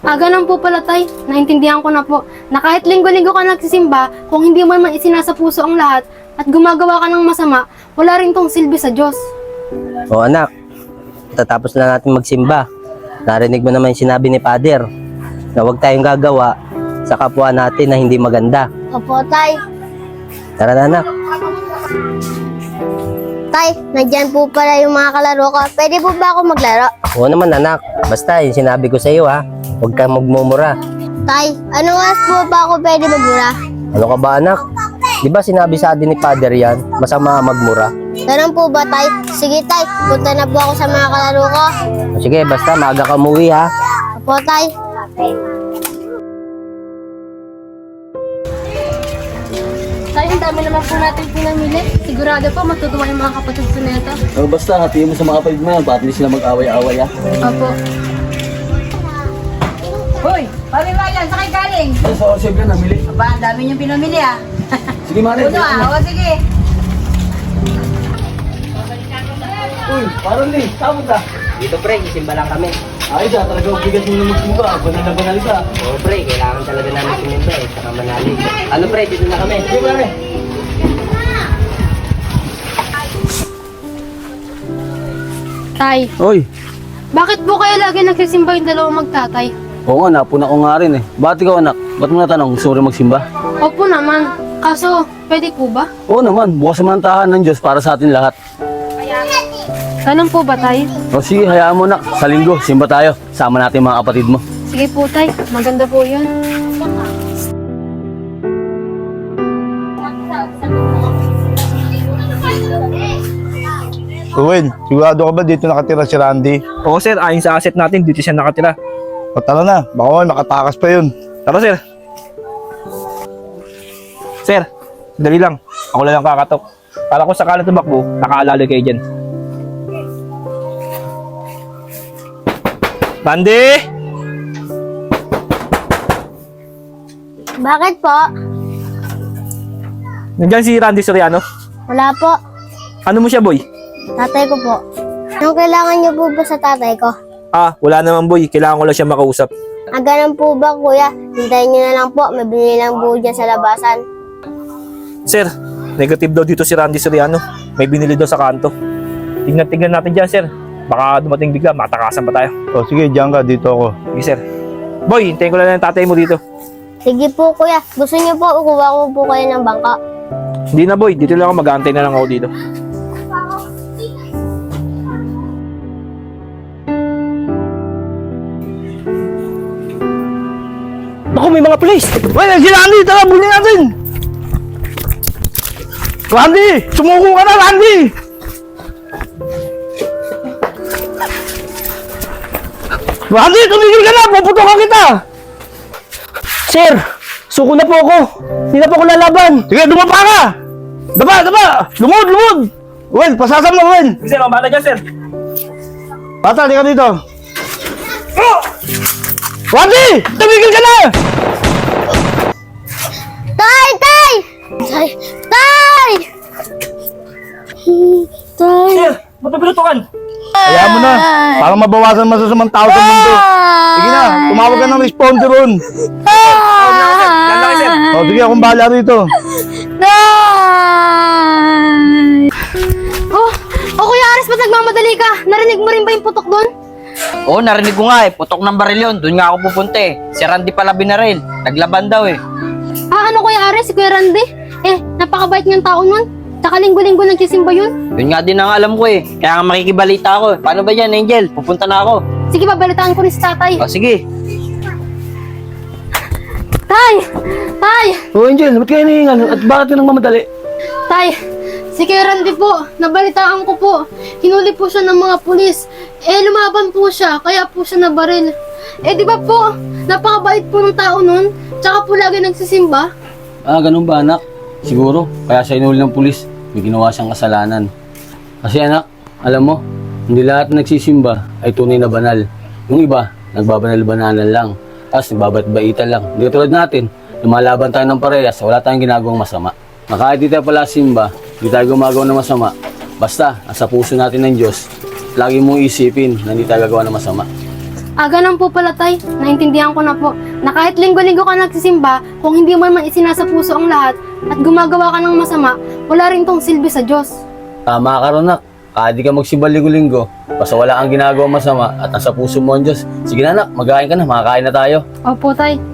Ah, ganun po pala, Tay. Naintindihan ko na po na kahit linggo-linggo ka nagsisimba, kung hindi mo man isinasa puso ang lahat at gumagawa ka ng masama, wala rin tong silbi sa Diyos. O anak, tatapos na natin magsimba. Narinig mo naman yung sinabi ni Father na huwag tayong gagawa sa kapwa natin na hindi maganda. Opo, Tay. Tara na anak. Tay, nandyan po pala yung mga kalaro ko. Pwede po ba ako maglaro? Oo naman anak, basta yung sinabi ko sa iyo ha, huwag kang magmumura. Tay, ano oras po ba ako pwede magmura? Ano ka ba anak? Di ba sinabi sa atin ni Father yan, masama magmura? Ganun po ba, Tay? Sige, Tay. Punta na po ako sa mga kalaro ko. Sige, basta maaga ka umuwi ha. Opo, Tay. Dami naman po natin pinamili. Sigurado po matutuwa yung mga kapatid ko nito. Oh, basta, hatiin mo sa mga kapatid mo yan. Ba't hindi sila mag-away-away, ah? Opo. Hoy, Mami Ryan, saan kayo galing? Ay, sa Orsib ka, namili. Aba, ang dami niyong pinamili ah. Sige, Mare. Uno ah, o sige. Uy, parang ni, saan ka? Dito pre, isimba lang kami. Ayos ah, talaga bigas mo na magsimba. Banal na banal ka. Oo pre, kailangan talaga namin sumimba eh, saka manali. Ano pre, dito na kami. Sige, Mare. Tay, Uy, bakit po kayo lagi nagsisimba yung dalawang magtatay? oo nga, napuna ko nga rin eh. Ba't ikaw anak? Ba't mo natanong, gusto rin magsimba? Opo naman. Kaso, pwede po ba? Oo naman, bukas naman ang tahanan ng Diyos para sa atin lahat. Ganun po ba, Tay? O sige, hayaan mo nak, sa linggo, simba tayo. Sama natin mga kapatid mo. Sige po, Tay. Maganda po yun. Ruel, sigurado ka ba dito nakatira si Randy? Oo sir, ayon sa asset natin, dito siya nakatira. O tara na, baka nakatakas pa yun. Tara sir. Sir, dali lang. Ako lang ang kakatok. Para kung sakalang tumakbo, nakaalala kayo dyan. Randy! Bakit po? Nandyan si Randy Soriano. Wala po. Ano mo siya boy? Tatay ko po. Anong kailangan niyo po ba sa tatay ko? Ah, wala naman boy. Kailangan ko lang siya makausap. Ah, ganun po ba, kuya? Hintayin niyo na lang po. May binili lang po dyan sa labasan. Sir, negative daw dito si Randy Soriano. May binili daw sa kanto. Tingnan-tingnan natin dyan sir. Baka dumating bigla, matakasan pa tayo. O sige, diyan ka, dito ako. Sige sir. Boy, hintayin ko lang ang tatay mo dito. Sige po, kuya. Gusto niyo po, ukuha ko po kayo ng bangka. Hindi na boy, dito lang ako mag-aantay na lang ako dito. Naku, may mga pulis! Uy, si Randy! Tara, bulin natin! Randy! Sumuko ka na, Randy! Randy, tumigil ka na! Puputokan kita! Sir! Suko na po ako! Hindi na po ako lalaban! Sige, dumapa ka! Daba, daba! Lumod, lumod! Well, pasasam mo, Well! Sir, mamala dyan, sir! Bata, di ka dito. Oh! Randy! Tumigil ka na! Tay! Tay! Tay! Pinutukan? Kaya mo na, para mabawasan masasamang tao sa mundo. Sige na, tumawag ka ng responder ron. O, sige, akong bahala rito. Oh, oh Kuya Aris, ba't nagmamadali ka? Narinig mo rin ba yung putok doon? Oo, narinig ko nga eh. Putok ng baril yun. Doon nga ako pupunta eh. Si Randy pala binaril. Naglaban daw eh. Ah, ano Kuya Aris? Si Kuya Randy? Eh, napakabait niyang tao nun. Tsaka linggo-linggo nagsisimba yun. Yun nga din ang alam ko eh. Kaya nga makikibalita ako eh. Paano ba yan, Angel? Pupunta na ako. Sige, babalitaan ko si tatay. O sige. Tay! Tay! Oh, Angel, ba't kayo nahingan? At bakit ka nang mamadali? Tay! Si Kuya Randy po, nabalitaan ko po. Hinuli po siya ng mga pulis. Eh, lumaban po siya, kaya po siya nabaril. Eh, di ba po, napakabait po ng tao nun. Tsaka po lagi nagsisimba. Ah, ganun ba anak? Siguro, kaya siya inuli ng pulis. May ginawa siyang kasalanan. Kasi anak, alam mo, hindi lahat na nagsisimba ay tunay na banal. Yung iba, nagbabanal-banalan lang. Tapos nagbabait-baitan lang. Hindi tulad natin, lumalaban tayo ng parehas, wala tayong ginagawang masama. Na kahit di pala simba, hindi tayo gumagawa ng masama. Basta, nasa puso natin ng Diyos, lagi mong isipin na hindi tayo gagawa ng masama. Ah, ganun po pala, tay. Naintindihan ko na po na kahit linggo-linggo ka nagsisimba, kung hindi mo man isinasa puso ang lahat at gumagawa ka ng masama, wala rin tong silbi sa Diyos. Tama ka ron, nak. Kahit di ka magsimba linggo-linggo, basta wala kang ginagawa masama at nasa puso mo ang Diyos. Sige na, nak, magkain ka na, makakain na tayo. Opo, tay.